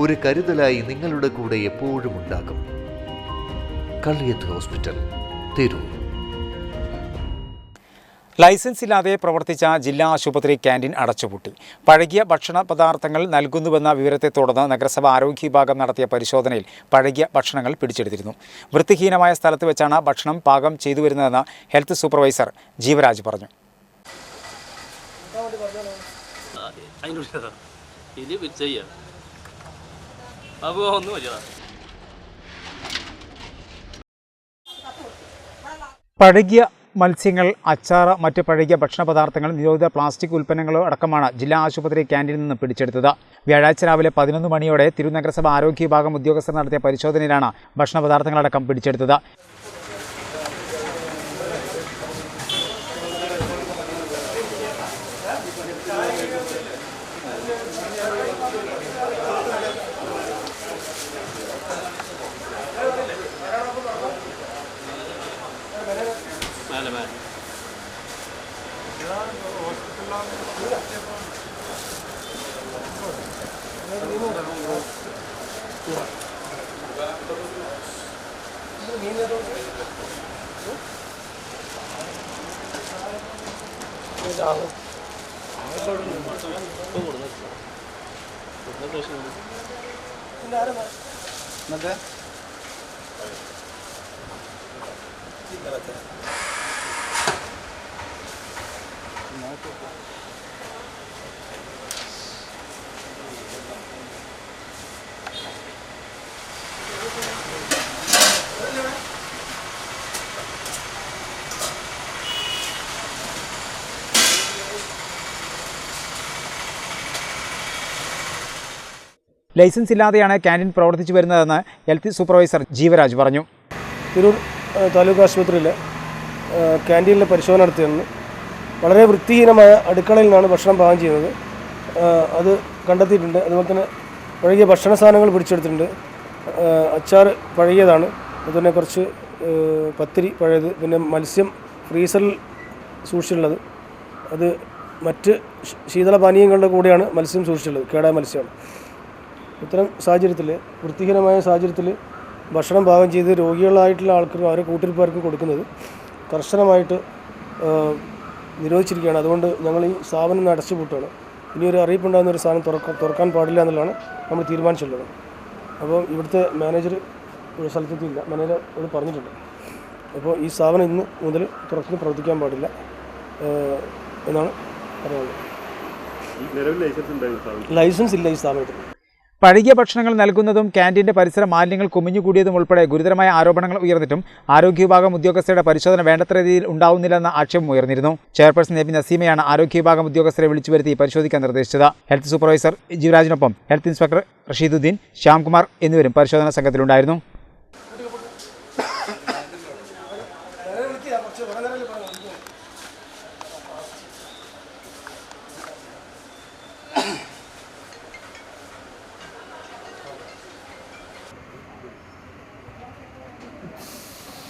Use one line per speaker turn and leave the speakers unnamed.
ഒരു കരുതലായി നിങ്ങളുടെ കൂടെ എപ്പോഴും ഉണ്ടാകും. കള്ളിയത്ത് ഹോസ്പിറ്റൽ തിരൂർ.
ലൈസൻസ് ഇല്ലാതെ പ്രവർത്തിച്ച ജില്ലാ ആശുപത്രി ക്യാന്റീൻ അടച്ചുപൂട്ടി. പഴകിയ ഭക്ഷണ പദാർത്ഥങ്ങൾ നൽകുന്നുവെന്ന വിവരത്തെ തുടർന്ന് നഗരസഭ ആരോഗ്യ വിഭാഗം നടത്തിയ പരിശോധനയിൽ പഴകിയ ഭക്ഷണങ്ങൾ പിടിച്ചെടുത്തിരുന്നു. വൃത്തിഹീനമായ സ്ഥലത്ത് വെച്ചാണ് ഭക്ഷണം പാകം ചെയ്തു വരുന്നതെന്ന് ഹെൽത്ത് സൂപ്പർവൈസർ ജീവരാജ് പറഞ്ഞു.
മതിയാ
പഴകിയ മത്സ്യങ്ങൾ അച്ചാറ് മറ്റ് പഴകിയ ഭക്ഷണ പദാർത്ഥങ്ങൾ നിരോധിത പ്ലാസ്റ്റിക് ഉൽപ്പന്നങ്ങളോ അടക്കമാണ് ജില്ലാ ആശുപത്രി ക്യാന്റീനിൽ നിന്ന് പിടിച്ചെടുത്തത്. വ്യാഴാഴ്ച രാവിലെ പതിനൊന്ന് മണിയോടെ തിരുനഗരസഭ ആരോഗ്യ വിഭാഗം ഉദ്യോഗസ്ഥർ നടത്തിയ പരിശോധനയിലാണ് ഭക്ഷണ പദാർത്ഥങ്ങളടക്കം പിടിച്ചെടുത്തത്.
മേലെ മേലെ
ലൈസൻസ് ഇല്ലാതെയാണ് ക്യാന്റീൻ പ്രവർത്തിച്ചു വരുന്നതെന്ന് ഹെൽത്ത് സൂപ്പർവൈസർ ജീവരാജ് പറഞ്ഞു.
തിരൂർ താലൂക്ക് ആശുപത്രിയിലെ ക്യാന്റീനിലെ പരിശോധന നടത്തിയിരുന്നു. വളരെ വൃത്തിഹീനമായ അടുക്കളയിൽ നിന്നാണ് ഭക്ഷണം പാകം ചെയ്യുന്നത്. അത് കണ്ടെത്തിയിട്ടുണ്ട്. അതുപോലെ തന്നെ പഴകിയ ഭക്ഷണ സാധനങ്ങൾ പിടിച്ചെടുത്തിട്ടുണ്ട്. അച്ചാർ പഴകിയതാണ്. അതുപോലെ കുറച്ച് പത്തിരി പഴയത്. പിന്നെ മത്സ്യം ഫ്രീസറിൽ സൂക്ഷിച്ചിട്ടുള്ളത്. അത് മറ്റ് ശീതളപാനീയങ്ങളുടെ കൂടെയാണ് മത്സ്യം സൂക്ഷിച്ചിട്ടുള്ളത്. കേടായ മത്സ്യമാണ്. ഇത്തരം സാഹചര്യത്തിൽ വൃത്തിഹീനമായ സാഹചര്യത്തിൽ ഭക്ഷണം പാകം ചെയ്ത് രോഗികളായിട്ടുള്ള ആൾക്കാർക്കും അവരെ കൂട്ടിരിപ്പാർക്കും കൊടുക്കുന്നത് കർശനമായിട്ട് നിരോധിച്ചിരിക്കുകയാണ്. അതുകൊണ്ട് ഞങ്ങൾ ഈ സ്ഥാപനം ഇന്ന് അടച്ചുപൂട്ടുകയാണ്. ഇനി ഒരു അറിയിപ്പുണ്ടാകുന്ന ഒരു സാധനം തുറക്കാൻ തുറക്കാൻ പാടില്ല എന്നുള്ളതാണ് നമ്മൾ തീരുമാനിച്ചുള്ളത് അപ്പോൾ ഇവിടുത്തെ മാനേജർ ഒരു സ്ഥലത്തെത്തിയില്ല. മാനേജർ അത് പറഞ്ഞിട്ടുണ്ട്. അപ്പോൾ ഈ സ്ഥാപനം ഇന്ന് മുതൽ തുറന്ന് പ്രവർത്തിക്കാൻ പാടില്ല എന്നാണ് പറയാനുള്ളത്. ലൈസൻസ് ഇല്ല ഈ സ്ഥാപനത്തിൽ
പഴകിയ ഭക്ഷണങ്ങൾ നൽകുന്നതും ക്യാന്റീന്റെ പരിസര മാലിന്യങ്ങൾ കുമിഞ്ഞുകൂടിയതും ഉൾപ്പെടെ ഗുരുതരമായ ആരോപണങ്ങൾ ഉയർന്നിട്ടും ആരോഗ്യ വിഭാഗം ഉദ്യോഗസ്ഥരുടെ പരിശോധന വേണ്ടത്ര രീതിയിൽ ഉണ്ടാവുന്നില്ലെന്ന ആക്ഷേപം ഉയർന്നിരുന്നു ചെയർപേഴ്സൺ എ പി നസീമയാണ് ആരോഗ്യ വിഭാഗം ഉദ്യോഗസ്ഥരെ വിളിച്ചു വരുത്തി പരിശോധിക്കാൻ നിർദ്ദേശിച്ചത് ഹെൽത്ത് സൂപ്പർവൈസർ ജീവരാജിനൊപ്പം ഹെൽത്ത് ഇൻസ്പെക്ടർ റഷീദുദ്ദീൻ ശ്യാംകുമാർ എന്നിവരും പരിശോധനാ സംഘത്തിലുണ്ടായിരുന്നു